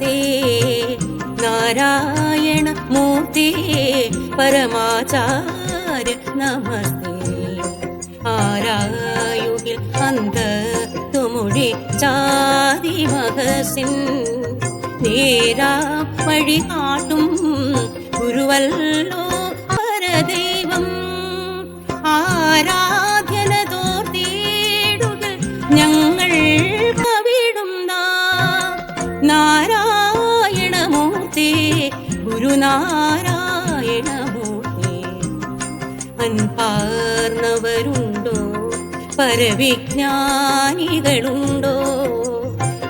மூர்த்தே நாராயண மூர்த்தே பரமாச்சார நமஸ்தே ஆராயுகில் அந்த துமுழி சாதி மகசின் நேரா வழி ஆட்டும் குருவல்லோ അൻപാർന്നവരുണ്ടോ? പരവിജ്ഞാനികളുണ്ടോ?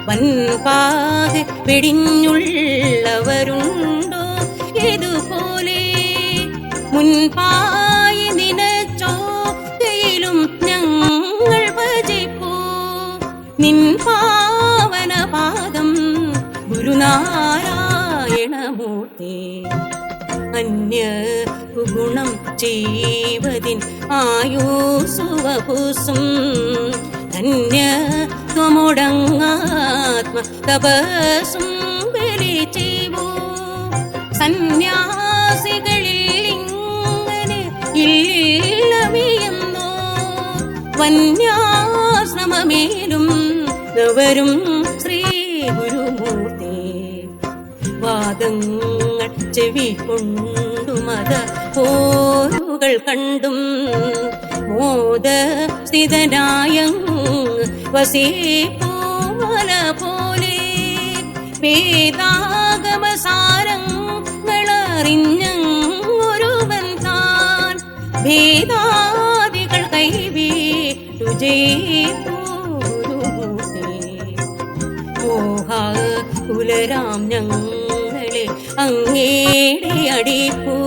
വൻപാകെ വെടിഞ്ഞുള്ളവരുണ്ടോ? ഇതുപോലെ മുൻപായി നിനച്ചോ? കയ്യിലും ഞങ്ങൾ ഭജിപ്പോ? നിൻ പാവന പാദം ഗുരുനാരായണമൂർത്തി. അന്യ ഗുണം ചെയ്വതിൻ ആയുസുവപുസും ധന്യ ത്വമുടങ്ങാത്മ തപസും ബലി ചെയ്വൂ സന്യാസികളിൽ ഇങ്ങനെ ഇല്ലമിയുന്നോ വന്യാശ്രമമേലും നവരും ശ്രീ ഗുരുമൂർത്തി. വാദങ്ങൾ ചെവി കൊണ്ടു മത പോരുകൾ കണ്ടും മോദ സ്ഥിതനായ വസീപോല പോലെ വേദാഗമസാരങ്ങളറിഞ്ഞൊരുവൻ താൻ ഭേദാദികൾ കൈവീട്ടു ജയിപ്പൂ മോഹ കുലരാം ഞങ്ങളെ അങ്ങേടെ അടിപ്പൂ.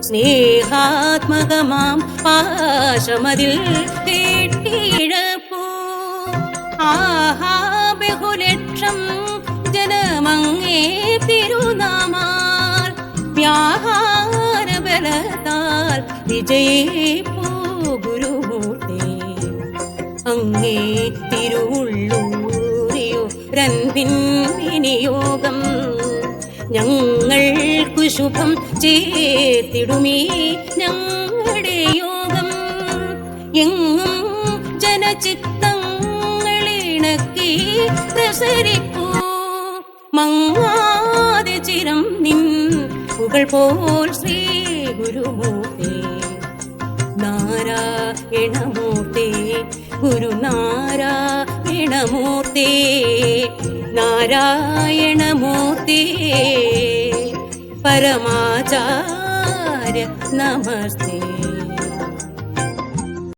സ്നേഹാത്മകമാം പാശമതിൽ കേട്ടിഴപ്പൂ ആഹാ ബഹുലക്ഷം ജനമങ്ങേ തിരുനാമാൽ. വ്യാഹാരബലതാൽ വിജയിപ്പൂ ഗുരുമൂർത്തി. അങ്ങേ തിരുവുള്ളൂരിയോ രൻപിൻ വിനിയോഗം ഞങ്ങൾക്കു ശുഭം ചേത്തിടുമേ ഞങ്ങളുടെ യോഗം. എങ്ങും ജനചിത്തങ്ങളിണക്കി പ്രസരിപ്പൂ. മങ്ങാതെ ചിരം നിൻ പുകൾ പോൽ ശ്രീ ഗുരുമൂർത്തി. നാരായണമൂർത്തി ഗുരുനാരായണമൂർത്തി നാരായണമൂർത്തി പരമാചാര്യ നമസ്തേ.